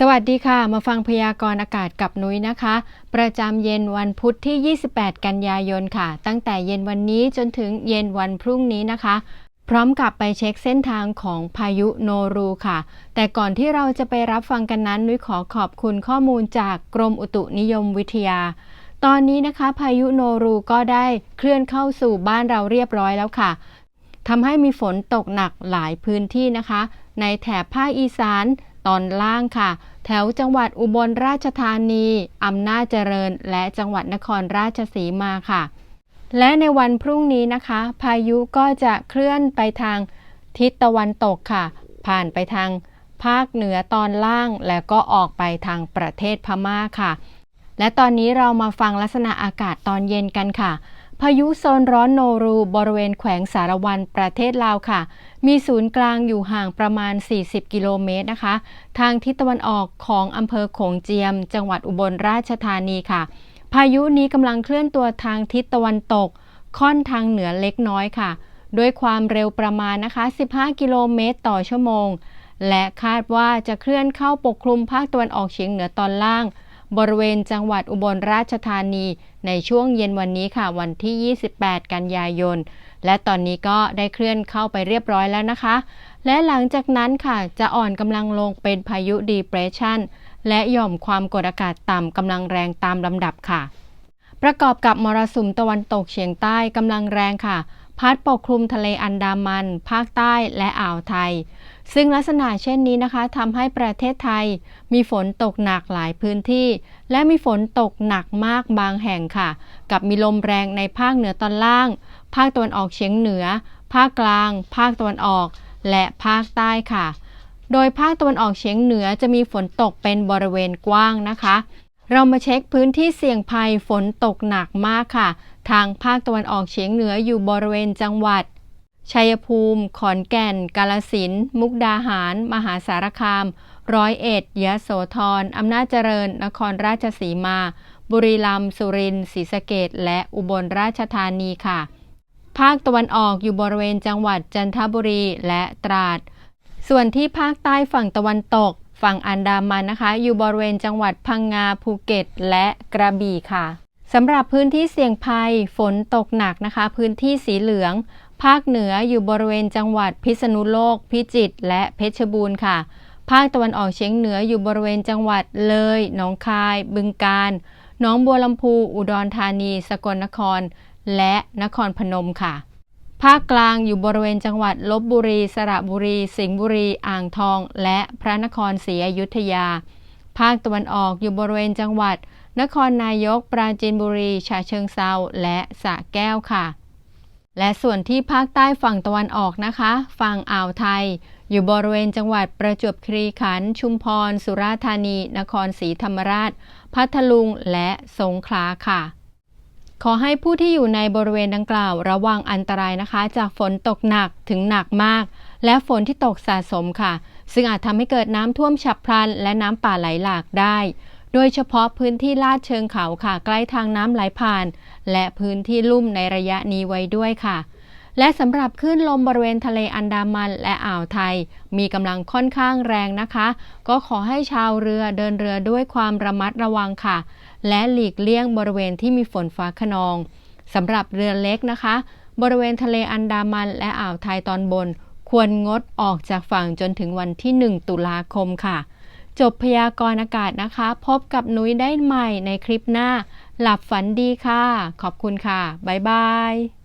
สวัสดีค่ะ มาฟังพยากรณ์อากาศกับนุ้ยนะคะ ประจำเย็นวันพุธที่ 28 กันยายนค่ะ ตั้งแต่เย็นวันนี้จนถึงเย็นวันพรุ่งนี้นะคะ พร้อมกับไปเช็คเส้นทางของพายุโนรูค่ะ แต่ก่อนที่เราจะไปรับฟังกันนั้น นุ้ยขอขอบคุณข้อมูลจากกรมอุตุนิยมวิทยา ตอนนี้นะคะ พายุโนรูก็ได้เคลื่อนเข้าสู่บ้านเราเรียบร้อยแล้วค่ะทำให้มีฝนตกหนักหลายพื้นที่นะคะ ในแถบภาคอีสาน ตอนล่างค่ะ แถวจังหวัดอุบลราชธานีอำนาจเจริญ และจังหวัดนครราชสีมาค่ะ และในวันพรุ่งนี้นะคะ พายุก็จะเคลื่อนไปทางทิศตะวันตกค่ะ ผ่านไปทางภาคเหนือตอนล่าง และก็ออกไปทางประเทศพม่าค่ะ และตอนนี้เรามาฟังลักษณะอากาศตอนเย็นกันค่ะ พายุโซนร้อนโนรูบริเวณแขวงสารวันประเทศลาวค่ะ มีศูนย์กลางอยู่ห่างประมาณ 40 กิโลเมตรนะคะ ทางทิศตะวันออกของอำเภอโขงเจียม จังหวัดอุบลราชธานีค่ะ พายุนี้กำลังเคลื่อนตัวทางทิศตะวันตก ค่อนทางเหนือเล็กน้อยค่ะ ด้วยความเร็วประมาณนะคะ 15 กิโลเมตรต่อชั่วโมง และคาดว่าจะเคลื่อนเข้าปกคลุมภาคตะวันออกเฉียงเหนือตอนล่าง บริเวณจังหวัดอุบลราชธานี ในช่วงเย็นวันนี้ค่ะวันที่ 28 กันยายน และตอนนี้ก็ได้เคลื่อนเข้าไปเรียบร้อยแล้วนะคะ และหลังจากนั้นค่ะจะอ่อนกำลังลงเป็นพายุดีเพรสชันและหย่อมความกดอากาศต่ำกำลังแรงตามลำดับค่ะ ประกอบกับมรสุมตะวันตกเฉียงใต้กำลังแรงค่ะ พัดปกคลุมทะเลอันดามัน ภาคใต้และอ่าวไทย ซึ่งลักษณะเช่นนี้นะคะทำให้ประเทศไทย มีฝนตกหนักหลายพื้นที่ และมีฝนตกหนักมากบางแห่งค่ะ กับมีลมแรงในภาคเหนือตอนล่าง ภาคตะวันออกเฉียงเหนือ ภาคกลาง ภาคตะวันออก และภาคใต้ค่ะ โดยภาคตะวันออกเฉียงเหนือจะมีฝนตกเป็นบริเวณกว้างนะคะ เรามาเช็คพื้นที่เสี่ยงภัยฝนตกหนักมากค่ะ ทางภาคตะวันออกเฉียงเหนืออยู่บริเวณจังหวัด ชัยภูมิ ขอนแก่น กาลสิน มุกดาหาร มหาสารคาม ร้อยเอ็ด ยะโสธร อำนาจเจริญ นครราชสีมา บุรีรัมย์ สุรินทร์ ศรีสะเกดและอุบลราชธานีค่ะ ภาคตะวันออกอยู่บริเวณจังหวัดจันทบุรีและตราด ส่วนที่ภาคใต้ฝั่งตะวันตก ฝั่งอันดามันนะคะ อยู่บริเวณจังหวัดพังงาภูเก็ต และกระบี่ค่ะสำหรับพื้นที่เสี่ยงภัยฝนตกหนักนะคะ พื้นที่สีเหลือง ภาคเหนืออยู่บริเวณจังหวัดพิษณุโลก พิจิตรและเพชรบูรณ์ค่ะ ภาคตะวันออกเฉียงเหนืออยู่บริเวณจังหวัดเลยหนองคาย บึงกาฬหนองบัวลำพู อุดรธานี สกลนคร และนครพนมค่ะ ภาคกลางอยู่บริเวณจังหวัดลบบุรี สระบุรี สิงห์บุรี อ่างทอง และพระนครศรีอยุธยา ภาคตะวันออกอยู่บริเวณจังหวัด นครนายก ปราจีนบุรี ฉะเชิงเซา และสระแก้วค่ะ และส่วนที่ภาคใต้ฝั่งตะวันออกนะคะ ฝั่งอ่าวไทย อยู่บริเวณจังหวัดประจวบคีรีขันธ์ ชุมพร สุราษฎร์ธานี นครศรีธรรมราช พัทลุง และสงขลาค่ะ ขอให้ผู้ที่อยู่ในบริเวณดังกล่าว ระวังอันตรายนะคะ จากฝนตกหนักถึงหนักมาก และฝนที่ตกสะสมค่ะ ซึ่งอาจทำให้เกิดน้ำท่วมฉับพลัน และน้ำป่าไหลหลากได้ โดยเฉพาะพื้นที่ลาดเชิงเขาค่ะ ใกล้ทางน้ำไหลผ่าน และพื้นที่ลุ่มในระยะนี้ไว้ด้วยค่ะ และสำหรับคลื่นลมบริเวณทะเลอันดามันและอ่าวไทย มีกำลังค่อนข้างแรงนะคะ ก็ขอให้ชาวเรือเดินเรือด้วยความระมัดระวังค่ะ และหลีกเลี่ยงบริเวณที่มีฝนฟ้าขนองสำหรับเรือเล็กนะคะ บริเวณทะเลอันดามันและอ่าวไทยตอนบน ควรงดออกจากฝั่งจนถึงวันที่ 1 ตุลาคมค่ะ จบพยากรณ์อากาศนะคะ พบกับนุ้ยได้ใหม่ในคลิปหน้า หลับฝันดีค่ะ ขอบคุณค่ะ บ๊ายบาย